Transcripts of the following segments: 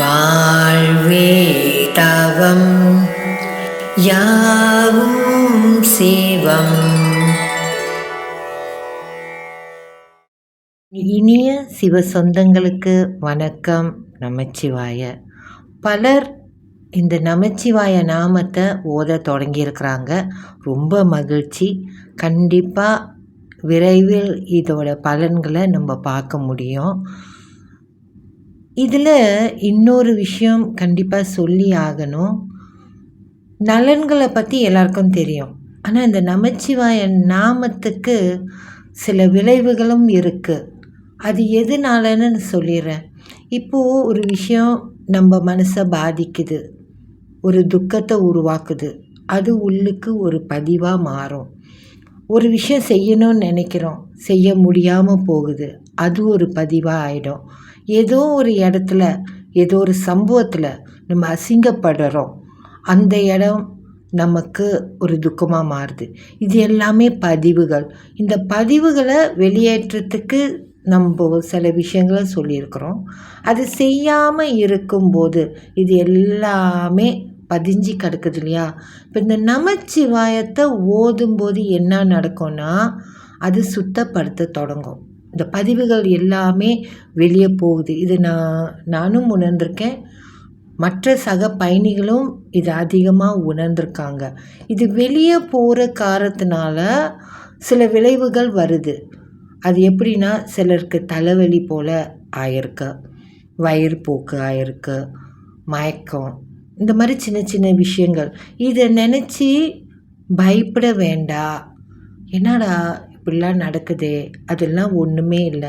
வாழ்வே தவம் யாவும் சிவம். இனிய சிவ சொந்தங்களுக்கு வணக்கம் நமச்சிவாய. பலர் இந்த நமச்சிவாய நாமத்தை ஓத தொடங்கியிருக்கிறாங்க. ரொம்ப மகிழ்ச்சி. கண்டிப்பாக விரைவில் இதோட பலன்களை நம்ம பார்க்க முடியும். இதில் இன்னொரு விஷயம் கண்டிப்பாக சொல்லி ஆகணும். நலன்களை பற்றி எல்லாருக்கும் தெரியும். ஆனால் இந்த நமச்சிவாய நாமத்துக்கு சில விளைவுகளும் இருக்குது அது எதுனாலன்னு சொல்லிடுறேன். இப்போது ஒரு விஷயம் நம்ம மனசை பாதிக்குது. ஒரு துக்கத்தை உருவாக்குது. அது உள்ளுக்கு ஒரு பதிவாக மாறும். ஒரு விஷயம் செய்யணும்னு நினைக்கிறோம். செய்ய முடியாமல் போகுது. அது ஒரு பதிவாக ஆகிடும் ஏதோ ஒரு இடத்துல ஏதோ ஒரு சம்பவத்தில் நம்ம அசிங்கப்படுறோம். அந்த இடம் நமக்கு ஒரு துக்கமாக மாறுது. இது எல்லாமே பதிவுகள். இந்த பதிவுகளை வெளியேற்றத்துக்கு நம்ம சில விஷயங்களை சொல்லியிருக்கிறோம். அது செய்யாமல் இருக்கும்போது இது எல்லாமே பதிஞ்சு கிடக்குது இல்லையா? இப்போ இந்த நமச்சிவாயத்தை ஓதும்போது என்ன நடக்கும்னா அது சுத்தப்படுத்த தொடங்கும். இந்த பதிவுகள் எல்லாமே வெளியே போகுது. இது நான் நானும் உணர்ந்திருக்கேன். மற்ற சக பயணிகளும் இது அதிகமாக உணர்ந்திருக்காங்க. இது வெளியே போகிற காரணத்தினால சில விளைவுகள் வருது. அது எப்படின்னா சிலருக்கு தலைவலி போல் ஆயிருக்கு வயிறுப்போக்கு ஆயிருக்கு மயக்கம் இந்த மாதிரி சின்ன சின்ன விஷயங்கள். இதை நினச்சி பயப்பட வேண்டாம் என்னடா இப்படிலாம் நடக்குதே அதெல்லாம் ஒன்றுமே இல்லை.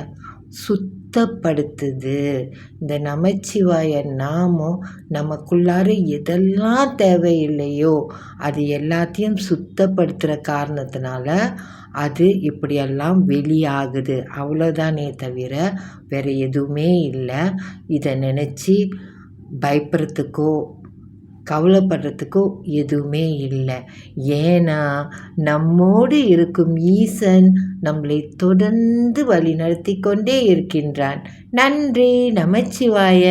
சுத்தப்படுத்துது. இந்த நமச்சிவாய நாமம் நமக்குள்ளார எதெல்லாம் தேவையில்லையோ அது எல்லாத்தையும் சுத்தப்படுத்துகிற காரணத்தினால அது இப்படியெல்லாம் வெளியாகுது. அவ்வளோதானே தவிர வேறு எதுவுமே இல்லை. இதை நினச்சி பயப்படுறதுக்கோ கவலைப்படுறதுக்கும் எதுவுமே இல்லை. ஏன்னா நம்மோடு இருக்கும் ஈசன் நம்மளை தொடர்ந்து வழி நடத்தி கொண்டே இருக்கின்றான். நன்றி நமச்சிவாய.